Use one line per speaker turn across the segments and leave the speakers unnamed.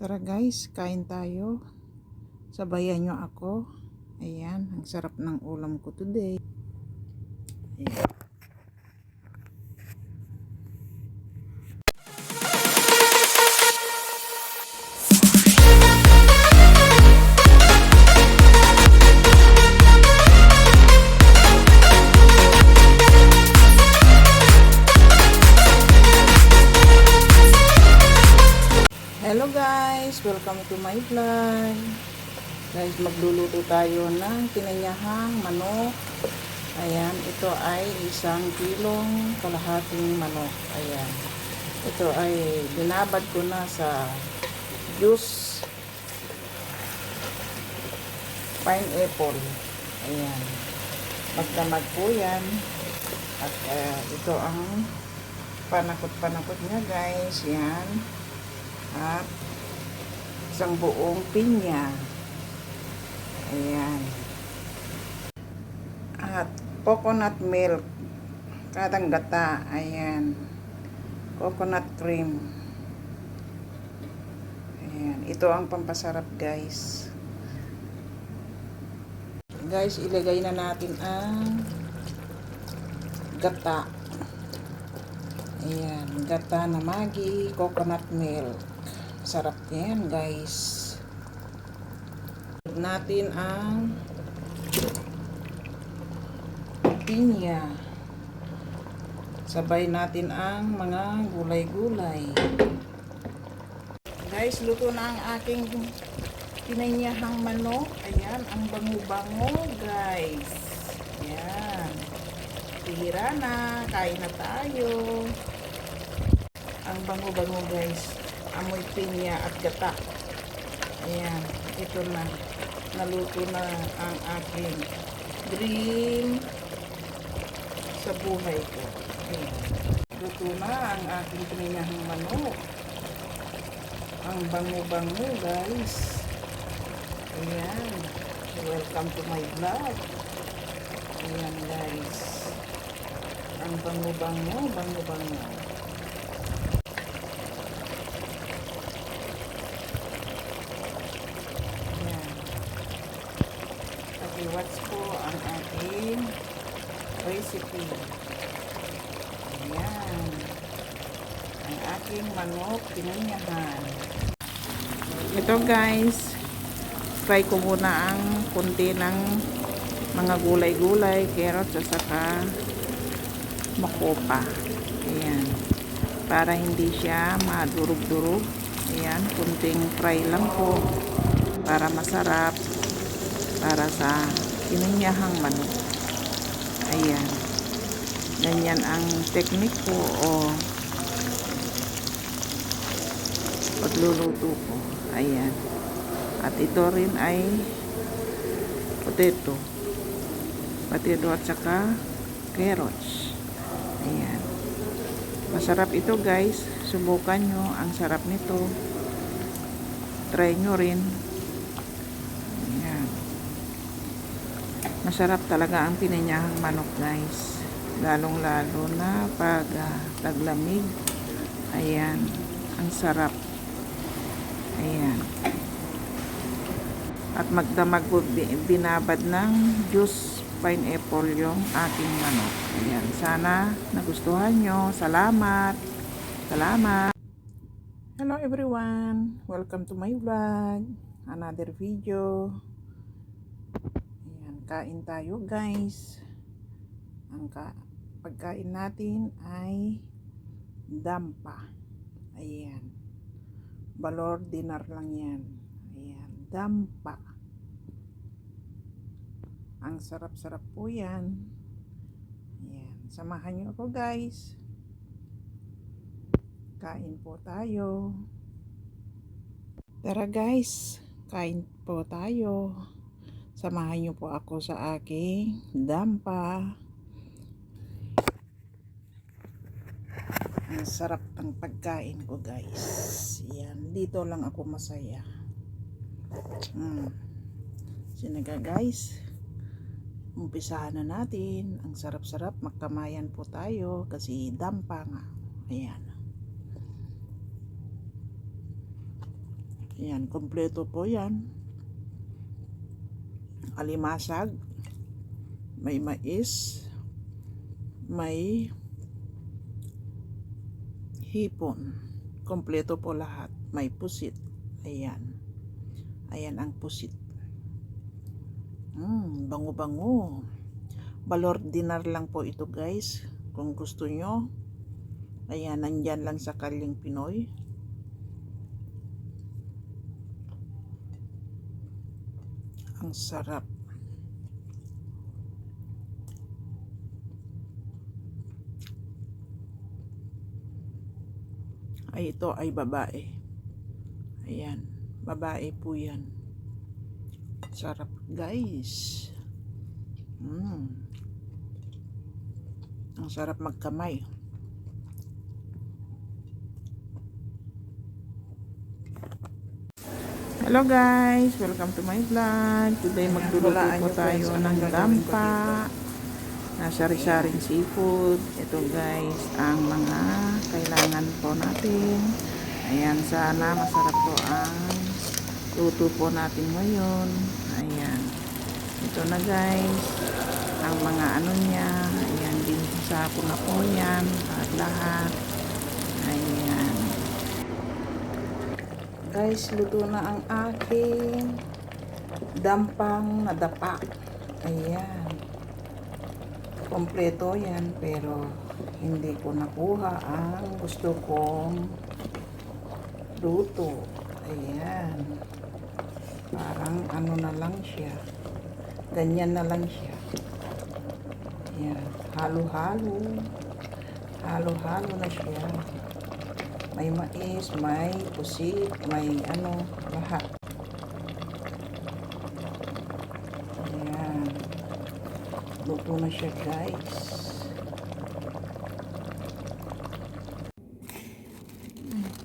Tara guys, kain tayo. Sabayan nyo ako. Ayan, ang sarap ng ulam ko today. Ayan. Welcome to my vlog. Guys, magluluto tayo ng pinanyahang manok. Ayan, ito ay isang kilong kalahating manok. Ayan. Ito ay binabad ko na sa juice pineapple. Ayan. Magdamag po yan. At eh, ito ang panakot-panakot niya guys. Yan at isang buong pinya. Ayan. At coconut milk. Kadang gata. Ayan. Coconut cream. Ayan. Ito ang pampasarap guys. Guys, ilagay na natin ang gata. Ayan. Gata na magi. Coconut milk. Sarap yan, guys. Natin ang pinya. Sabay natin ang mga gulay-gulay. Guys, luto na ang aking pinanyahang manok. Ayan, ang bango-bango, guys. Ayan. Tihira na. Kain na tayo. Ang bango-bango, guys amoy pinya at gata. Ayan, ito na. Naluto na ang aking dream sa buhay ko. Ayan. Luto na ang aking pinihang manok. Ang bango-bango, guys. Ayan. Welcome to my vlog. Ayan, guys. Ang bango-bango, bango-bango. Ayan. Pag-watch po ang ating recipe. Ayan. Ang aking manok pinanyahan. Ito guys, try ko muna ang kunti ng mga gulay-gulay, carrots at saka makopa. Ayan. Para hindi siya madurog-durog. Ayan, kunting fry lang po para masarap para sa pininyahang manok. Ayan. Ganyan ang technique ko o pagluluto ko. Ayan. At ito rin ay potato. Potato at saka carrots. Ayan. Masarap ito guys. Subukan nyo. Ang sarap nito. Try nyo rin. Ayan. Masarap talaga ang pininyahang manok guys. Lalong lalo na pag uh, taglamig. Ayan. Ang sarap. Ayan. At magdamag binabad ng juice pineapple yung ating manok. Ayan. Sana nagustuhan nyo. Salamat. Salamat. Hello everyone. Welcome to my vlog. Another video. Kain tayo guys. Ang ka pagkain natin ay dampa. Ayan. Balor dinar lang yan. Ayan. Dampa. Ang sarap-sarap po yan. Ayan. Samahan nyo ako guys. Kain po tayo. Tara guys. Kain po tayo. Samahan nyo po ako sa aking dampa. Ang sarap ng pagkain ko guys. Yan. Dito lang ako masaya. Mm. Sinaga guys. Umpisahan na natin. Ang sarap-sarap. Magkamayan po tayo. Kasi dampa nga. Ayan. Ayan, kompleto po yan. Alimasag. May mais. May hipon. Kompleto po lahat. May pusit. Ayan. Ayan ang pusit. Mm, bango-bango. Balor dinar lang po ito guys. Kung gusto nyo. Ayan, nandyan lang sa Kaling Pinoy. Ang sarap. Ay, ito ay babae. Ayan, babae po yan. Sarap guys. Mm. Ang sarap magkamay. Hello guys, welcome to my vlog. Today magluluto po tayo ng dampa na sari-saring seafood. Ito guys, ang mga kailangan po natin. Ayan, sana masarap po ang luto po natin ngayon. Ayan. Ito na guys, ang mga ano niya. Ayan, din sa po na po yan. Lahat-lahat. Ayan. Guys, luto na ang aking dampang nadapa. Ayan. Kompleto yan, pero hindi ko nakuha ang gusto kong luto. Ayan. Parang ano na lang siya. Ganyan na lang siya. Ayan. Halo-halo. Halo-halo na siya. May mais, may pusit, may ano, lahat. Ayan. Luto na siya guys.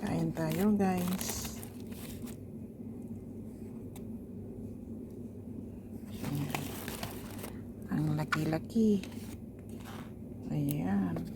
Kain tayo guys. Ayan. Ang laki-laki. Ayan.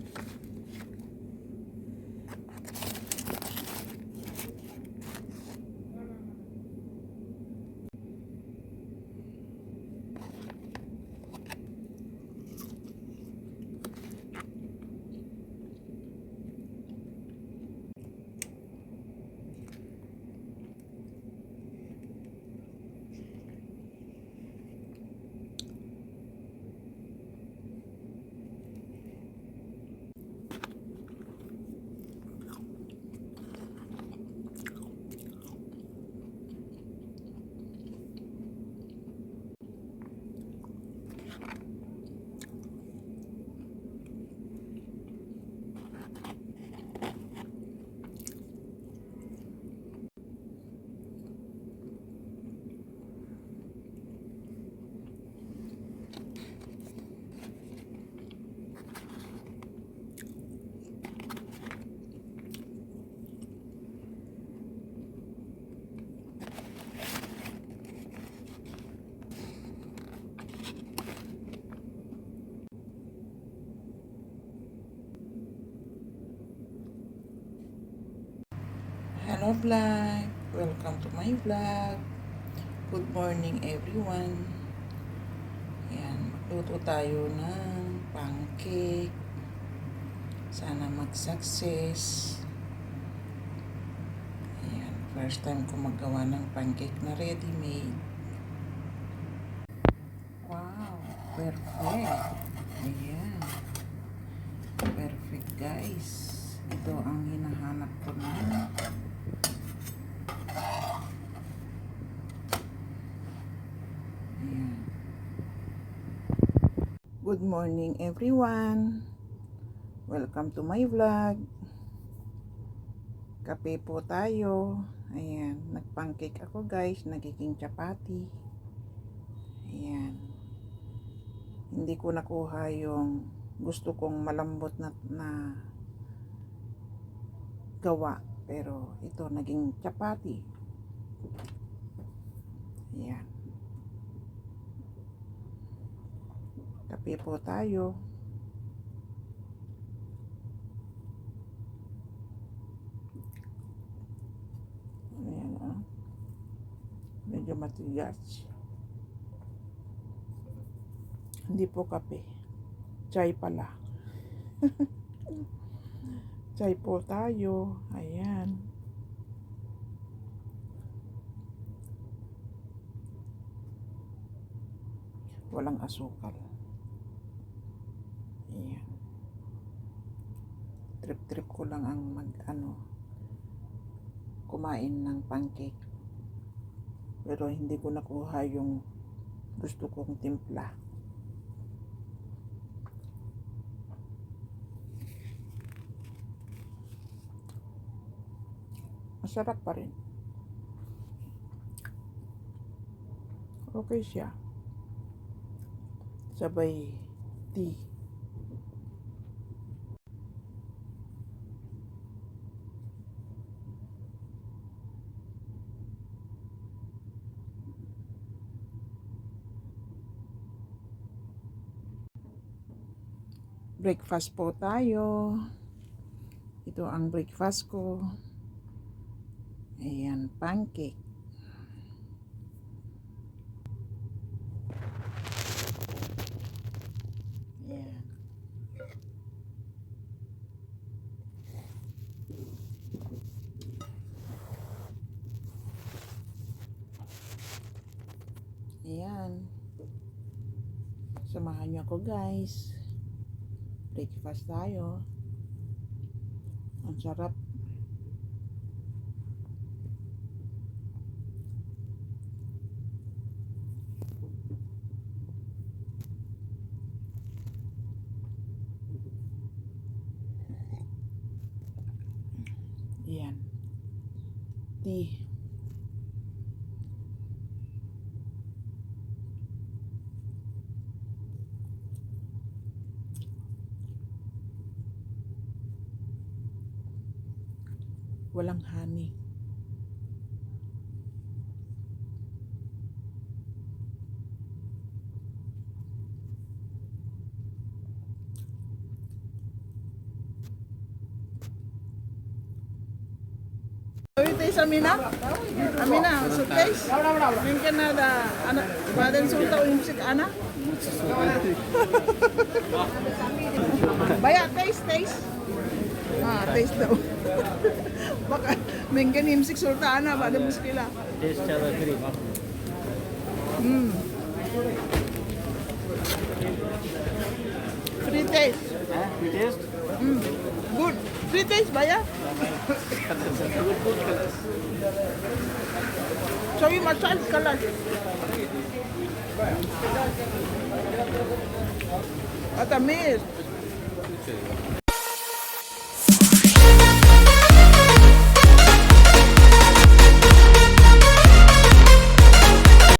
Hello vlog! Welcome to my vlog. Good morning everyone. Yan, magluto tayo ng pancake. Sana mag-success. Ayan, first time ko magawa ng pancake na ready-made. Wow, perfect. Ayan. Perfect guys. Ito ang hinahanap ko na Ayan. Good morning everyone. Welcome to my vlog. Kape po tayo. Ayan, nagpancake ako guys, nagiging chapati. Ayan. Hindi ko nakuha yung gusto kong malambot na, na gawa. Pero ito naging chapati. Ayan. Kape po tayo. Ayan ah. matigas. Hindi po kape. Chai pala. Chai po tayo. Ayan. Walang asukal. Ayan. Trip-trip ko lang ang mag ano kumain ng pancake. Pero hindi ko nakuha yung gusto kong timpla. Masarap pa rin. Okay siya. Sabay tea. Breakfast po tayo. Ito ang breakfast ko. Ayan, pancake. Ayan. Ayan. Samahan niyo ako guys. Breakfast tayo. Ang sarap. Yan. Tea. Walang honey. Suitcase Amina? Amina, suitcase? Mungkin ada anak badan sultan musik anak? Bayak taste, taste. Ah, taste daw. Baka mungkin imsik sultana pada muskila.
Test ज़्यादा करी
Hmm. Free taste.
Test
Hmm. Good. Free taste ba ya? So you massage color. At amis.